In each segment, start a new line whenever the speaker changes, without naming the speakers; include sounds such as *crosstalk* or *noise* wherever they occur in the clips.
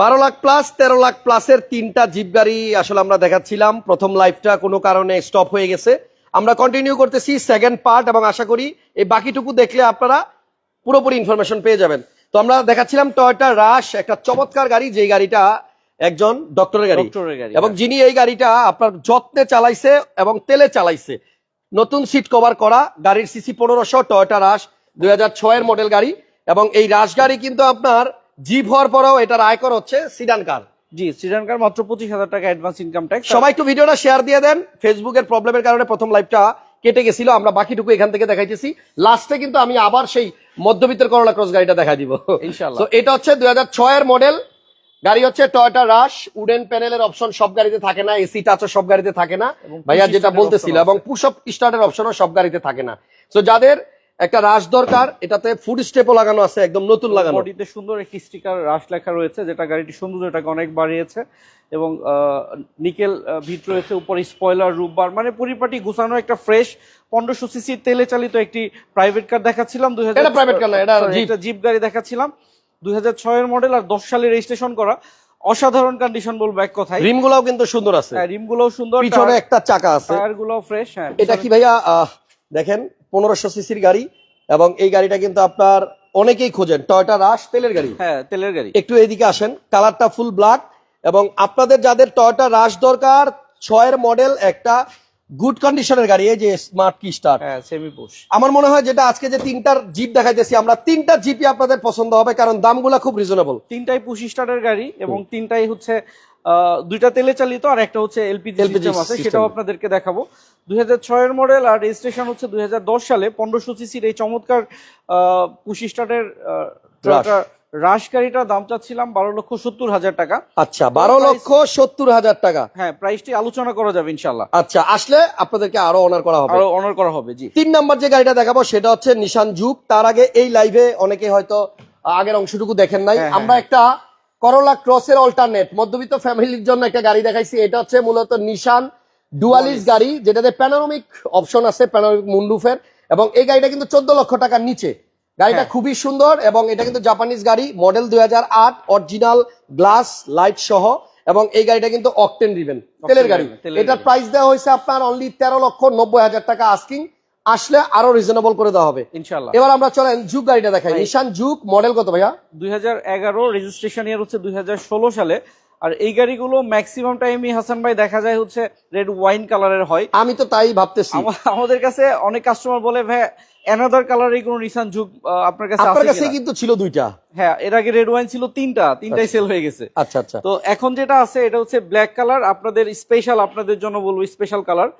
বারো লাখ প্লাস তেরো লাখ প্লাসের তিনটা জিপ গাড়ি আসলে আমরা দেখাচ্ছিলাম। প্রথম লাইফটা কোনো কারণে স্টপ হয়ে গেছে। আমরা কন্টিনিউ করতেছি সেকেন্ড পার্ট এবং আশা করি এই বাকিটুকু দেখলে আপনারা পুরোপুরি ইনফরমেশন পেয়ে যাবেন। তো আমরা দেখাচ্ছিলাম টয়টা রাশ একটা চমৎকার গাড়ি যে গাড়িটা একজন ডক্টরের গাড়ি।
ডক্টরের গাড়ি
এবং যিনি এই গাড়িটা আপনার যত্নে চালাইছে এবং তেলে চালাইছে। নতুন সিট কভার করা গাড়ির সিসি পনেরোশো টয়টা রাশ দুই হাজার ছয়ের মডেল গাড়ি। এবং এই রাশ গাড়ি কিন্তু আপনার জিপ হওয়ার পরেও এটার আয়কর হচ্ছে সিডান কার
জি শ্রীলঙ্কার মাত্র পঁচিশ হাজার টাকা অ্যাডভান্স ইনকাম ট্যাক্স
সবাই একটু ভিডিওটা শেয়ার দিয়ে দেন। ফেসবুকের প্রবলেমের কারণে প্রথম লাইভটা কেটে গেছিল আমরা বাকিটুকু এখান থেকে দেখাইতেছি। লাস্টে কিন্তু আমি আবার সেই মধ্যবিত্তের করলা ক্রস গাড়িটা দেখা দিব। তো এটা হচ্ছে দুই হাজার ছয়ের মডেল গাড়ি হচ্ছে টয়টা রাশ উডেন প্যানেলের অপশন সব গাড়িতে থাকে না এসি টাচও সব গাড়িতে থাকে না। ভাইয়া যেটা বলতেছিল এবং পুশ অফ স্টার্টের অপশনও সব গাড়িতে থাকে না। তো যাদের একটা রাশ দরকার এটাতে ফুড স্টেপও লাগানো আছে একদম নতুন লাগানো।
বডিতে সুন্দর একটি স্টিকার রাশ লেখা রয়েছে যেটা গাড়িটি সৌন্দর্যটাকে অনেক বাড়িয়েছে এবং নিকেল ভিট রয়েছে উপরে স্পয়লার রুপ বার মানে পরিপাটি গুছানো একটা ফ্রেশ পনেরোশো সিসি তেলে চালিত একটি প্রাইভেট কার দেখাচ্ছিলাম দুই
এটা private car না, এটা।
জিপ গাড়ি দেখাচ্ছিলাম। দুই হাজার ছয়ের মডেল আর দশ সালে রেজিস্ট্রেশন করা। অসাধারণ কন্ডিশন বলব এক কথায়।
রিম গুলাও কিন্তু সুন্দর আছে।
রিমগুলো সুন্দর
পিছনে একটা চাকা আছে।
টায়ারগুলো ফ্রেশ হ্যাঁ
এটা কি ভাইয়া? আহ, দেখেন পনেরোশো সিসির গাড়ি এবং এই গাড়িটা কিন্তু আপনার অনেকেই খোঁজেন টয়টা রাশ তেলের গাড়ি।
হ্যাঁ তেলের গাড়ি।
একটু এদিকে আসেন কালারটা ফুল ব্ল্যাক এবং আপনাদের যাদের টয়টা রাশ দরকার ছয়ের মডেল একটা গুড কন্ডিশনের গাড়ি এই যে স্মার্ট কি স্টার।
হ্যাঁ
আমার মনে হয় যেটা আজকে যে তিনটার জিপ দেখাইতেছি আমরা তিনটা জিপই আপনাদের পছন্দ হবে কারণ দামগুলা খুব রিজনেবল
তিনটাই পুশ স্টার্টের গাড়ি এবং তিনটাই হচ্ছে দুইটা তেলে চালিত আর একটা হচ্ছে এলপিজি সিস্টেম আছে সেটাও আপনাদেরকে দেখাবো। দুই হাজার ছয়ের মডেল আর রেজিস্ট্রেশন হচ্ছে দুই হাজার দশ সালে। পনেরোশো সিসির এই চমৎকার পুশ স্টার্টের রাশ। দাম চাচ্ছিলাম বারো লক্ষ সত্তর হাজার টাকা।
আচ্ছা বারো লক্ষ সত্তর হাজার টাকা।
হ্যাঁ প্রাইসটি আলোচনা করা যাবে ইনশাল্লাহ
আচ্ছা আসলে আপনাদেরকে আরও অনার করা হবে।
আরও অনার করা হবে জি।
তিন নাম্বার যে গাড়িটা দেখাবো সেটা হচ্ছে নিশান যুগ। তার আগে এই লাইভে অনেকে হয়তো আগের অংশটুকু দেখেন নাই।
হ্যাঁ,
আমরা একটা করোলা ক্রসের অল্টারনেট মধ্যবিত্ত ফ্যামিলির জন্য একটা গাড়ি দেখাইছি। এটা হচ্ছে মূলত নিশান ডুয়ালিস গাড়ি যেটাতে প্যানোরামিক অপশন আছে প্যানোরামিক মুন্ডুফের এবং এই গাড়িটা কিন্তু চোদ্দ লক্ষ টাকার নিচে। গাড়িটা
হ্যাঁ।
খুবই সুন্দর এবং এটা কিন্তু জাপানিজ গাড়ি মডেল দুই হাজার আট অরিজিনাল গ্লাস লাইট সহ। এবং এই গাড়িটা কিন্তু অকটেন রিবেন তেলের গাড়ি। এটার প্রাইস দেওয়া হয়েছে আপনার অনলি তেরো লক্ষ নব্বই হাজার টাকা আস্কিং আসলে আরও রিজনেবল করে দেওয়া হবে।
ইনশাল্লাহ
এবার আমরা চলেন যুগ গাড়িটা দেখাই। নিশান যুগ মডেল কত ভাইয়া?
দুই হাজার এগারো রেজিস্ট্রেশন ইয়ার হচ্ছে দুই হাজার ষোলো সালে। আর এই গাড়িগুলো ম্যাক্সিমাম টাইমই হাসান ভাই দেখা যায় হচ্ছে রেড ওয়াইন কালারের হয়।
আমি তো তাই ভাবতেছি।
আমাদের কাছে অনেক কাস্টমার বলে ভাই অ্যানাদার কালারের কোনো নিসান যুগ আপনার কাছে
আপনার কাছে কিন্তু ছিল দুইটা।
হ্যাঁ এর আগে রেড ওয়াইন ছিল তিনটা তিনটাই সেল হয়ে গেছে।
আচ্ছা আচ্ছা।
তো এখন যেটা আছে এটা হচ্ছে ব্ল্যাক কালার আপনাদের স্পেশাল আপনাদের জন্য বলব স্পেশাল কালার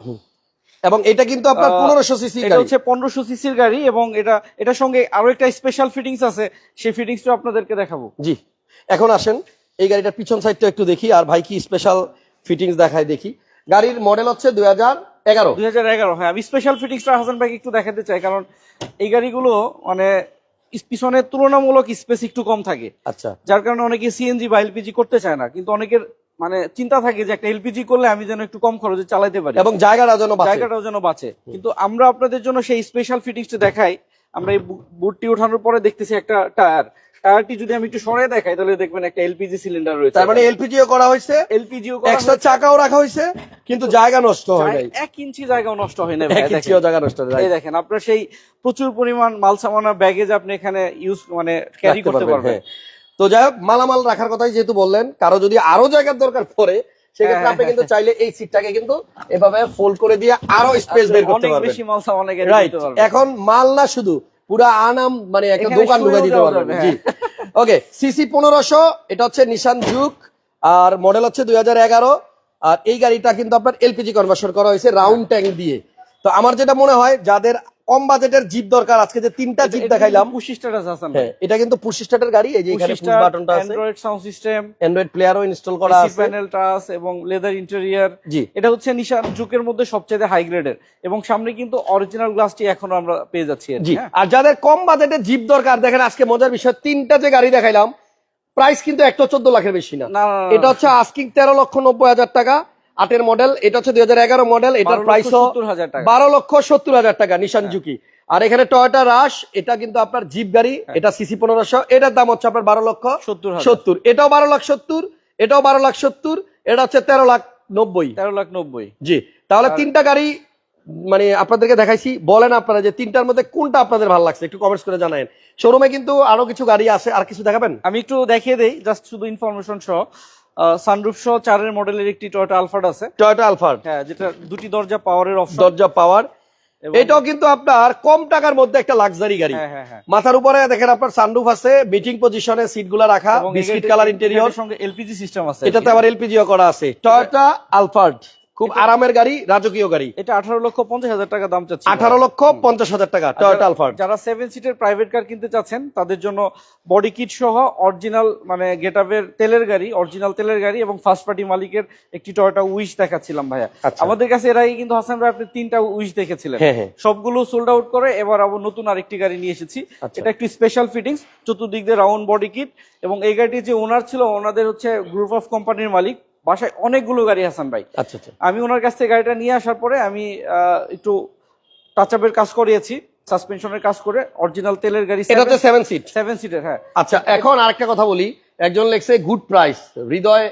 এবং এটা কিন্তু আপনার পনেরোশো সিসি
এটা হচ্ছে পনেরোশো সিসির গাড়ি এবং এটা এটার সঙ্গে আরও একটা স্পেশাল ফিটিংস আছে সেই ফিটিংসটা আপনাদেরকে দেখাবো।
জি এখন আসেন এই গাড়িটার পিছন সাইডটা একটু দেখি আর ভাই কি স্পেশাল ফিটিংস দেখায় দেখি। গাড়ির মডেল হচ্ছে দুই হাজার এগারো।
দুই হাজার এগারো হ্যাঁ আমি স্পেশাল ফিটিংসটা হাসান ভাইকে একটু দেখাতে চাই কারণ এই গাড়িগুলো মানে ইস- পিছনে তুলনামূলক স্পেস একটু কম থাকে।
আচ্ছা।
যার কারণে অনেকে সিএনজি বা এলপিজি করতে চায় না কিন্তু অনেকের মানে চিন্তা থাকে যে একটা এলপিজি করলে আমি যেন একটু কম খরচে চালাতে পারি।
এবং জায়গাটা যেন বাঁচে।
জায়গাটাও যেন বাঁচে। কিন্তু আমরা আপনাদের জন্য সেই স্পেশাল ফিটিংসটা দেখাই। আমরা এই বুটটি ওঠানোর পরে দেখতেছি একটা টায়ার। টায়ারটি যদি আমি একটু সরে দেখাই তাহলে দেখবেন একটা এলপিজি সিলিন্ডার রয়েছে
তার মানে এলপিজিও করা হয়েছে
এলপিজিও
এক্সট্রা চাকাও রাখা হয়েছে কিন্তু জায়গা নষ্ট হয় নাই।
এক ইঞ্চি জায়গাও নষ্ট হয় না ভাই,
ইঞ্চিও জায়গা নষ্ট হয় নাই।
এই দেখেন আপনার সেই প্রচুর পরিমাণ মাল সামানা ব্যাগেজ আপনি এখানে ইউজ মানে ক্যারি করতে
পারবেন,
পারবেন।
হ্যাঁ। তো যাই হোক মালামাল রাখার কথাই যেহেতু বললেন কারও যদি আরও জায়গার দরকার পড়ে সেক্ষেত্রে
হ্যাঁ,
আপনি কিন্তু চাইলে এই সিটটাকে কিন্তু এভাবে ফোল্ড করে দিয়ে আরও স্পেস বের করতে পারবেন।
বেশি মাল সামানা
রাইট এখন মাল না শুধু পুরা আনাম মানে একটা দোকান দিতে পারবেন। জি। ওকে সিসি পনেরোশো এটা হচ্ছে নিশান যুগ আর মডেল হচ্ছে দুই হাজার এগারো আর এই গাড়িটা কিন্তু আপনার এলপিজি কনভার্সন করা হয়েছে রাউন্ড ট্যাঙ্ক দিয়ে। তো আমার যেটা মনে হয় যাদের কম বাজেটের জিপ দরকার। আজকে যে তিনটা জিপ দেখাইলাম
পুশি
হ্যাঁ এটা কিন্তু পুশ স্টার্টের গাড়ি এই যে এখানে পুশ বাটনটা আছে।
অ্যান্ড্রয়েড সাউন্ড সিস্টেম
অ্যান্ড্রয়েড প্লেয়ারও ইনস্টল করা আছে।
প্যানেল টাচ এবং লেদার ইন্টেরিয়ার
জি।
এটা হচ্ছে নিশান যুগের মধ্যে সবচেয়ে হাই গ্রেডের এবং সামনে কিন্তু অরিজিনাল গ্লাসটি এখনও আমরা পেয়ে যাচ্ছি আর
জি।
হ্যাঁ?
আর যাদের কম বাজেটে জিপ দরকার দেখেন আজকে মজার বিষয় তিনটা যে গাড়ি দেখাইলাম প্রাইস কিন্তু একটা চোদ্দ লাখের বেশি না, এটা হচ্ছে আস্কিং তেরো লক্ষ নব্বই হাজার টাকা। আটের মডেল এটা হচ্ছে দুই হাজার এগারো মডেল এটার প্রাইস
লক্ষ 70 হাজার
বারো লক্ষ সত্তর হাজার টাকা নিশান জুকি আর এখানে টয়োটা রাশ এটা কিন্তু আপনার জিপ গাড়ি এটা সিসি পনেরোশো। এটার দাম হচ্ছে আপনার বারো লক্ষ
সত্তর
সত্তর। এটাও বারো লাখ সত্তর এটাও বারো লাখ সত্তর এটা হচ্ছে তেরো লাখ নব্বই।
তেরো লাখ নব্বই।
জি। তাহলে তিনটা গাড়ি মানে আপনাদেরকে দেখাইছি। বলেন আপনারা যে তিনটার মধ্যে কোনটা আপনাদের ভালো লাগছে একটু কমেন্টস করে জানাবেন শোরুমে কিন্তু আরও কিছু গাড়ি আছে আর কিছু দেখাবেন?
আমি একটু দেখিয়ে দেই জাস্ট শুধু ইনফরমেশন সহ। সানরুফ সহ চারের মডেলের একটি টয়োটা আলফার্ড আছে।
টয়োটা আলফার্ড
হ্যাঁ যেটা দুটি দরজা পাওয়ারের অপশন
দরজা পাওয়ার এটাও কিন্তু আপনার কম টাকার মধ্যে একটা লাক্সারি গাড়ি।
হ্যাঁ হ্যাঁ হ্যাঁ।
মাথার উপরে দেখেন আপনার সানরুফ আছে মিটিং পজিশনে সিটগুলা রাখা বিস্কিট কালার ইন্টেরিয়র
সঙ্গে এলপিজি সিস্টেম আছে।
এটাতে আবার এলপিজিও করা আছে। টয়োটা আলফার্ড খুব আরামের গাড়ি রাজকীয় গাড়ি।
এটা আঠারো লক্ষ পঞ্চাশ হাজার টাকা দাম চাচ্ছে।
আঠারো লক্ষ পঞ্চাশ হাজার টাকা টয়োটা আলফার্ড
যারা সেভেন সিটের প্রাইভেট কার কিনতে চাচ্ছেন তাদের জন্য বডি কিট সহ অরিজিনাল মানে গেটআপের তেলের গাড়ি অরিজিনাল তেলের গাড়ি এবং ফার্স্ট পার্টি মালিকের একটি টয়োটা উইশ দেখাচ্ছিলাম ভাইয়া।
আচ্ছা।
আমাদের কাছে এর আগে কিন্তু হাসান ভাই আপনি তিনটা উইশ দেখেছিলেন।
হ্যাঁ, হ্যাঁ।
সবগুলো সোল্ড আউট করে এবার আবার নতুন আরেকটি গাড়ি নিয়ে এসেছি।
আচ্ছা।
এটা একটি স্পেশাল ফিটিংস চতুর্দিক দিয়ে রাউন্ড বডি কিট এবং এই গাড়িটির যে ওনার ছিল ওনাদের হচ্ছে গ্রুপ অফ কোম্পানির মালিক। বাসায় অনেকগুলো গাড়ি হাসান ভাই।
আচ্ছা আচ্ছা।
আমি ওনার কাছ থেকে গাড়িটা নিয়ে আসার পরে আমি একটু টাচ আপের কাজ করিয়েছি সাসপেনশনের কাজ করে অরিজিনাল তেলের গাড়ি
এটাতে সেভেন সিট
সেভেন সিটের হ্যাঁ।
আচ্ছা এখন আরেকটা কথা বলি। একজন লেখছে গুড প্রাইস হৃদয়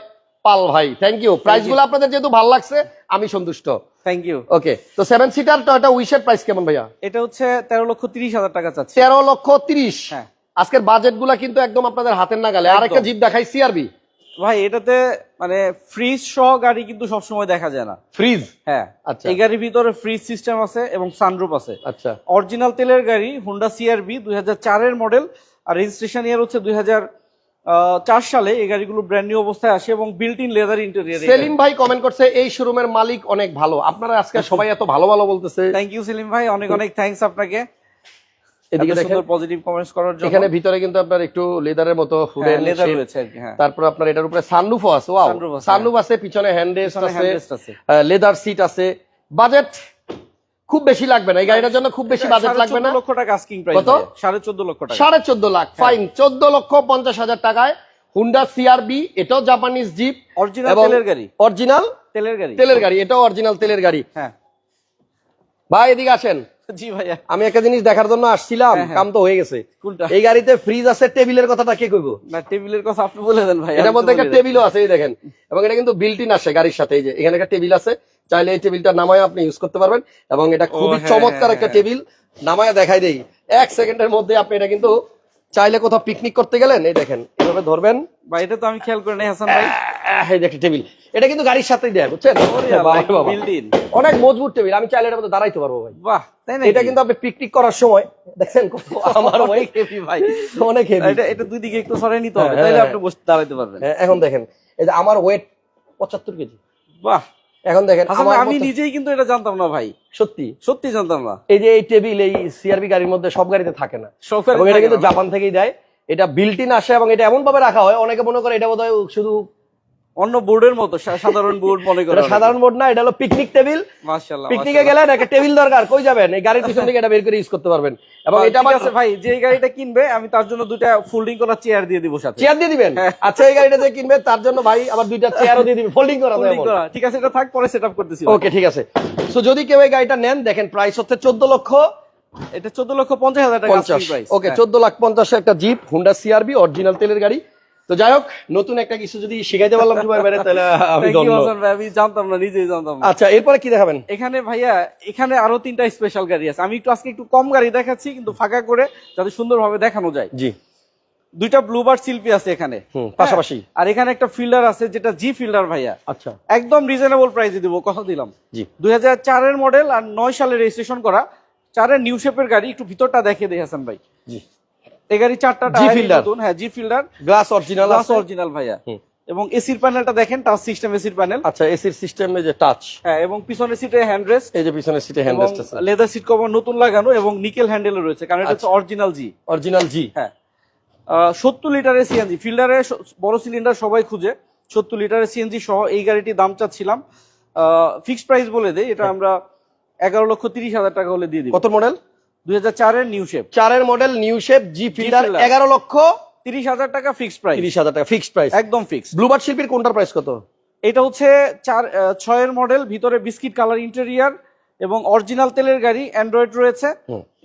পাল ভাই থ্যাংক ইউ প্রাইসগুলো আপনাদের যেহেতু ভালো লাগছে আমি সন্তুষ্ট।
থ্যাংক ইউ
ওকে তো সেভেন সিটার টয়োটা উইশের প্রাইস কেমন ভাইয়া?
এটা হচ্ছে তেরো লক্ষ তিরিশ হাজার টাকা চাচ্ছি।
তেরো লক্ষ তিরিশ।
হ্যাঁ।
আজকের বাজেটগুলা কিন্তু একদম আপনাদের হাতের নাগালে। আর একটা
একদম।
জিপ দেখাই সিআরবি
ভাই এটাতে মানে ফ্রিজ সহ গাড়ি কিন্তু সবসময় দেখা যায় না।
ফ্রিজ
হ্যাঁ।
আচ্ছা।
এই গাড়ির ভিতরে ফ্রিজ সিস্টেম আছে এবং সানরুফ আছে।
আচ্ছা।
অরিজিনাল তেলের গাড়ি হুন্ডা সিআরবি দুই হাজার চারের মডেল আর রেজিস্ট্রেশন ইয়ার হচ্ছে দুই হাজার চার সালে। এই গাড়িগুলো ব্র্যান্ড নিউ অবস্থায় আসে এবং built in leather interior
Selim ভাই কমেন্ট করছে এই শোরুমের মালিক অনেক ভালো। আপনারা আজকে সবাই এত ভালো ভালো বলতেছে।
থ্যাংক ইউ সেলিম ভাই। অনেক অনেক থ্যাঙ্কস আপনাকে।
এদিকে
এত সুন্দর পজিটিভ কমেন্টস করার জন্য।
এখানে ভিতরে কিন্তু আপনার একটু লেদারের মতো ফুডেন
লেদার রয়েছে আর কি হ্যাঁ।
তারপর আপনার এটার উপরে সানরুফও আছে ওয়াও সানরুফ আছে পিছনে হ্যান্ড আছে লেদার সিট আছে। বাজেট খুব বেশি লাগবে না এই গাড়িটার জন্য খুব বেশি বাজেট লাগবে না।
লক্ষ টাকা আস্কিং প্রাইস
কত?
সাড়ে চোদ্দ লক্ষ টাকা।
সাড়ে চোদ্দ লাখ
হ্যাঁ।
ফাইন চোদ্দ লক্ষ পঞ্চাশ হাজার টাকায় হুন্ডা সিআরবি এটাও জাপানিজ জিপ
অরিজিনাল তেলের গাড়ি?
অরিজিনাল
তেলের গাড়ি।
তেলের গাড়ি এটাও অরিজিনাল তেলের গাড়ি।
হ্যাঁ।
ভাই এদিকে আসেন।
জি ভাইয়া।
আমি একটা জিনিস দেখার জন্য আসছিলাম
হ্যাঁ, হ্যাঁ।
কাম তো হয়ে গেছে। এই গাড়িতে ফ্রিজ আছে টেবিলের কথাটা কে কইবো?
না টেবিলের কথা আপনি বলে দেন ভাই
এটার মধ্যে একটা
বলে
টেবিলও আছে এই দেখেন। এবং এটা কিন্তু বিল্ট ইন আসে গাড়ির সাথে এই যে এখানে একটা টেবিল আছে। চাইলে এই টেবিলটা নামায় আপনি ইউজ করতে পারবেন। এবং এটা খুবই
হ্যাঁ,
চমৎকার একটা। টেবিল নামায় দেখাই দেই। এক সেকেন্ডের মধ্যে আপনি এটা কিন্তু চাইলে কোথাও পিকনিক করতে গেলেন এই দেখেন। এভাবে ধরবেন।
ভাই এটা তো আমি খেয়াল করে নাই হাসান ভাই।
এই দেখেন টেবিল এটা কিন্তু গাড়ির সাথেই দেয় বুঝছেন? অনেক মজবুত টেবিল আমি চাইলে এটার মধ্যে দাঁড়াইতে পারব ভাই।
বাহ তাই না
এটা কিন্তু আপনি পিকনিক করার সময় দেখছেন আমার ওই
হেভি ভাই।
অনেক হেভি
এটা এটা দুই দিকে একটু সরাই নিতে হবে
হ্যাঁ,
তাইলে
হ্যাঁ।
আপনি বসে দাঁড়াইতে পারবেন।
এখন দেখেন এই যে আমার ওয়েট পঁচাত্তর কেজি।
বাহ।
এখন দেখেন
আমি নিজেই কিন্তু এটা জানতাম না ভাই।
সত্যি?
সত্যি জানতাম না।
এই যে এই টেবিল এই সিআরবি গাড়ির মধ্যে সব গাড়িতে থাকে না।
সব
এটা কিন্তু জাপান থেকেই দেয়। এটা বিল্টিন আসে এবং এটা এমন ভাবে রাখা হয় অনেকে মনে করে এটা বোধহয় শুধু
অন্য বোর্ডের মতো সাধারণ বোর্ড মনে করে
সাধারণ বোর্ড না এটা হলো পিকনিক টেবিল
মাশাআল্লাহ
পিকনিকে গেলেন একটা টেবিল দরকার কই যাবেন? এই গাড়ির পিছন থেকে এটা বের করে ইউজ করতে পারবেন। এবং এটা আবার
আছে ভাই যে গাড়িটা কিনবে আমি তার জন্য দুটা ফোল্ডিং করা চেয়ার দিয়ে দিব সাথে।
চেয়ার দিয়ে দিবেন?
হ্যাঁ।
আচ্ছা এই গাড়িটা যে কিনবে তার জন্য ভাই আবার দুইটা চেয়ারও দিয়ে দিবেন ফোল্ডিং করা
ফোল্ডিং করা। ঠিক আছে এটা থাক পরে সেটআপ করতেছি
ওকে ঠিক আছে। তো যদি কেউ এই গাড়িটা নেন দেখেন প্রাইস হচ্ছে চোদ্দ লক্ষ।
এটা চোদ্দ লক্ষ পঞ্চাশ হাজার টাকা প্রাইস
ওকে চোদ্দ লাখ পঞ্চাশ একটা জিপ হুন্ডা সিআরবি অরিজিনাল তেলের গাড়ি। তো যাই হোক নতুন একটা কিছু যদি শিখাইতে পারলাম জুবাই ভাইরে তাহলে আমি
আমি জানতাম না নিজেই জানতাম
আচ্ছা এরপরে কি দেখাবেন?
এখানে ভাইয়া এখানে আরও তিনটা স্পেশাল গাড়ি আছে। আমি একটু আজকে একটু কম গাড়ি দেখাচ্ছি কিন্তু ফাঁকা করে যাতে সুন্দরভাবে দেখানো যায়।
জি।
দুইটা ব্লুবার্ড শিল্পী আছে এখানে।
পাশাপাশি।
হ্যাঁ, আর এখানে একটা ফিল্ডার আছে যেটা জি ফিল্ডার ভাইয়া।
আচ্ছা।
একদম রিজনেবল প্রাইসে দিব কথা দিলাম।
জি।
দুই হাজার চারের মডেল আর নয় সালে রেজিস্ট্রেশন করা। চারের নিউ শেপের গাড়ি একটু ভিতরটা দেখে দেই ভাই।
জি।
এই গাড়ি চারটা হ্যাঁ G Fielder
glass original
glass original ভাইয়া।
হুম।
এবং এসির প্যানেলটা দেখেন টাচ সিস্টেম এসির প্যানেল
আচ্ছা এসির সিস্টেমে যে টাচ
হ্যাঁ এবং সিটে হ্যান্ড রেস্ট
এই যে পিছনের সিটে হ্যান্ড রেস্ট আছে।
লেদার সিট কভার নতুন লাগানো এবং নিকেল হ্যান্ডেলও রয়েছে কারণ এটা
আচ্ছা।
হচ্ছে অরিজিনাল জি
অরিজিনাল জি
হ্যাঁ। সত্তর লিটারের সিএনজি ফিল্ডারে বড় সিলিন্ডার সবাই খুঁজে। সত্তর লিটারের সিএনজি সহ এই গাড়িটির দাম চাচ্ছিলাম। ফিক্সড প্রাইস বলে দেই এটা আমরা এগারো লক্ষ তিরিশ হাজার টাকা হলে দিয়ে দিই
কত মডেল
দুই হাজার চারের নিউ শেপ
চারের model new shape G Fielder. এগারো লক্ষ
তিরিশ হাজার টাকা ফিক্সড প্রাইস
তিরিশ হাজার টাকা ফিক্সড প্রাইস
একদম ফিক্সড
ব্লুবার্ড শিল্পীর কোনটার প্রাইস কত?
এটা হচ্ছে চার ছয়ের মডেল ভিতরে বিস্কিট কালার ইন্টেরিয়ার এবং অরিজিনাল তেলের গাড়ি অ্যান্ড্রয়েড রয়েছে।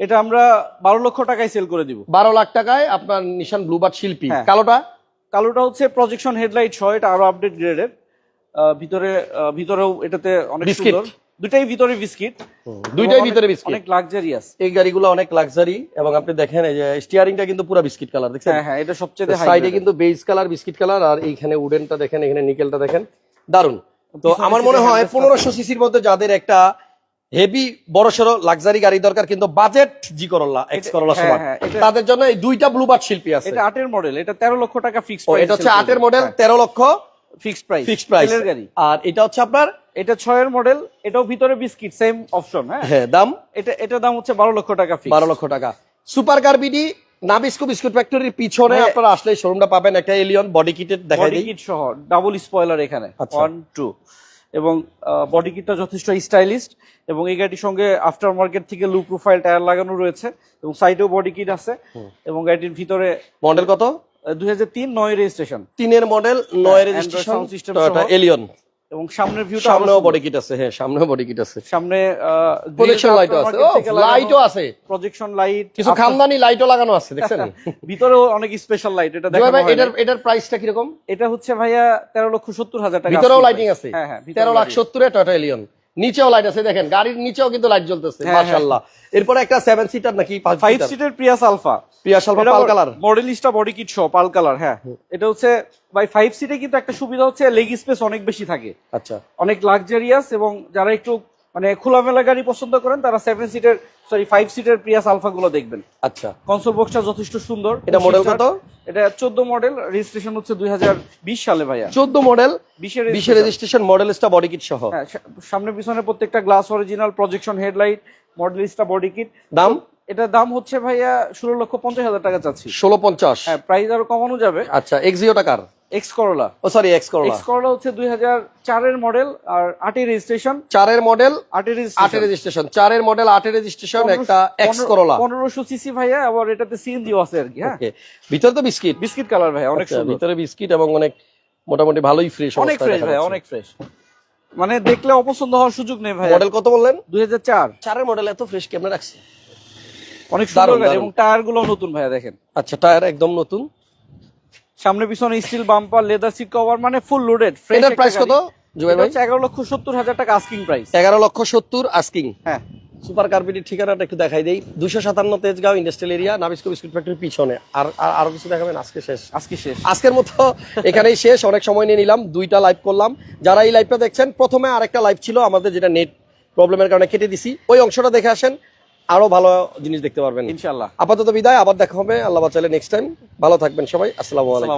এটা আমরা বারো লক্ষ টাকায় সেল করে দিব।
বারো লাখ টাকায় আপনার নিশান ব্লুবার্ড শিল্পী। কালোটা?
কালোটা হচ্ছে প্রজেকশন হেডলাইট সহ এটা আরও আপডেট গ্রেডের ভিতরে ভিতরেও এটাতে অনেক সুন্দর। দুটাই ভিতরে বিস্কিট।
দুইটাই ভিতরে বিস্কিট।
অনেক লাক্সারিয়াস
এই গাড়িগুলো অনেক লাক্সারি এবং আপনি দেখেন এই যে স্টিয়ারিংটা কিন্তু পুরো বিস্কিট কালার দেখছেন?
হ্যাঁ হ্যাঁ এটা সবচেয়ে
সাইডে কিন্তু বেজ কালার বিস্কিট কালার আর এইখানে উডেনটা দেখেন এখানে নিকেলটা দেখেন। দারুণ তো আমার মনে হয়
handrest
পনেরোশো সিসির মধ্যে যাদের একটা হেভি বড় বড়সড় লাক্সারি গাড়ি দরকার কিন্তু বাজেট জি করল্লা এক্স করল্লা
হ্যাঁ,
সমান।
হ্যাঁ,
তাদের জন্য এই দুইটা ব্লুবার্ড শিল্পী আছে।
এটা আটের মডেল এটা তেরো লক্ষ টাকা ফিক্স
এটা হচ্ছে আটের মডেল তেরো লক্ষ
ফিক্সড প্রাইস
ফিক্সড প্রাইস।
তেলের গাড়ি।
আর এটা হচ্ছে আপনার
এটা ছয়ের মডেল এটাও ভিতরে বিস্কিট সেম অপশন হ্যাঁ?
হ্যাঁ দাম?
এটা এটার দাম হচ্ছে বারো লক্ষ টাকা ফিক্স
বারো লক্ষ টাকা। Super car BD Nabisco biscuit ফ্যাক্টরির পিছনে
হ্যাঁ।
আপনারা আসলে শোরুমটা পাবেন একটা এলিয়ন বডি কিটের দেখাই
বডি কিট সহ ডাবল স্পয়লার এখানে
আচ্ছা।
ওয়ান টু এবং বডি কিটটা যথেষ্ট স্টাইলিস্ট এবং এই গাড়িটির সঙ্গে আফটার মার্কেট থেকে লু প্রোফাইল টায়ার লাগানো রয়েছে এবং সাইডেও বডি কিট আছে এবং গাড়িটির ভিতরে
মডেল কত?
দুই হাজার তিন নয় রেজিস্ট্রেশন।
তিনের মডেল নয় রেজিস্ট্রেশন
sound system
টয়োটা
সহ।
এলিয়ন
এবং সামনের ভিউটা
সামনেও বডি কিট আছে হ্যাঁ সামনেও বডি কিট আছে।
সামনে
প্রজেকশন লাইটও আছে। ও লাইটও আছে।
প্রজেকশন লাইট
কিছু লাইটও লাগানো আছে দেখছেন? *laughs*
ভিতরেও অনেক স্পেশাল লাইট এটা দেখানো
ভাই। এটার এটার প্রাইসটা কীরকম?
এটা হচ্ছে ভাইয়া তেরো লক্ষ সত্তর হাজার টাকা
ভিতরেও লাইটিং আছে।
হ্যাঁ হ্যাঁ
লাখ। সত্তরে টয়টা এলিয়ন নিচেও লাইট আছে দেখেন গাড়ির নিচেও কিন্তু লাইট জ্বলতেছে
হ্যাঁ,
মাশাআল্লাহ। এরপরে একটা সেভেন সিটার নাকি
ফাইভ
সিটার
সিটের Prius Alpha
Prius Alpha pearl colour
Modellista body kit সহ পাল কালার হ্যাঁ। এটা হচ্ছে ভাই ফাইভ সিটে কিন্তু একটা সুবিধা হচ্ছে লেগ স্পেস অনেক বেশি থাকে।
আচ্ছা।
অনেক লাক্সারিয়াস এবং যারা একটু মানে খোলামেলা গাড়ি পছন্দ করেন তারা সেভেন সিটের সরি ফাইভ সিটের প্রিয়াস আলফা গুলো দেখবেন।
আচ্ছা।
কনসোল বক্সটা যথেষ্ট সুন্দর।
এটা মডেল কত?
এটা চোদ্দ মডেল রেজিস্ট্রেশন হচ্ছে দুই হাজার বিশ সালে ভাইয়া।
চোদ্দ মডেল
বিশের
বিশে রেজিস্ট্রেশন মডেলসটা বডি কিট সহ।
হ্যাঁ সামনে পিছনে প্রত্যেকটা glass original projection headlight Modellista body kit
দাম?
এটার দাম হচ্ছে ভাইয়া ষোলো লক্ষ পঞ্চাশ হাজার টাকা চাচ্ছি।
ষোলো পঞ্চাশ।
হ্যাঁ প্রাইস আরও কমানো যাবে।
আচ্ছা এক্সিও টাকার
এক্স করলা
ও sorry X Corolla
X Corolla হচ্ছে দুই হাজার চারের মডেল আর আটের রেজিস্ট্রেশন
চারের মডেল
আটের
আটের রেজিস্ট্রেশন চারের মডেল আটের রেজিস্ট্রেশন একটা এক্স করলা
পনেরোশো সিসি ভাইয়া আবার এটাতে সিএনজিও আছে আর কি হ্যাঁ?
ভিতরে তো বিস্কিট।
বিস্কিট কালার ভাইয়া অনেক
আচ্ছা,
সুন্দর।
ভিতরে বিস্কিট এবং অনেক মোটামুটি ভালোই ফ্রেশ
অনেক ফ্রেশ ভাইয়া অনেক ফ্রেশ মানে দেখলে অপছন্দ হওয়ার সুযোগ নেই ভাই
মডেল কত বললেন?
দুই হাজার চার।
চারের মডেল এত ফ্রেশ কেমনে রাখছে?
অনেক সুন্দর এবং টায়ারগুলো নতুন ভাইয়া দেখেন।
আচ্ছা টায়ার একদম নতুন।
সামনে পিছনে steel bumper leather seat cover মানে ফুল লোডেড
এটার প্রাইস কত জুবাই ভাই?
এগারো লক্ষ সত্তর হাজার টাকা আস্কিং প্রাইস
এগারো লক্ষ সত্তর আস্কিং
হ্যাঁ।
সুপার কার্পেটের ঠিকানাটা একটু দেখাই দেই। দুশো সাতান্ন Tejgaon industrial area Nabisco biscuit ফ্যাক্টরির পিছনে। আর আর- আরও কিছু দেখাবেন? আজকে শেষ।
আজকে শেষ।
আজকের মতো এখানেই শেষ। অনেক সময় নিয়ে নিলাম। দুইটা লাইভ করলাম। যারা এই লাইভটা দেখছেন প্রথমে আরেকটা লাইভ ছিল আমাদের যেটা নেট প্রবলেমের কারণে কেটে দিছি। ওই অংশটা দেখে আসেন আরও ভালো জিনিস দেখতে পারবেন।
ইনশাল্লাহ
আপাতত বিদায় আবার দেখা হবে। আল্লাহ চাইলে নেক্সট টাইম ভালো থাকবেন সবাই। আসসালামু আলাইকুম।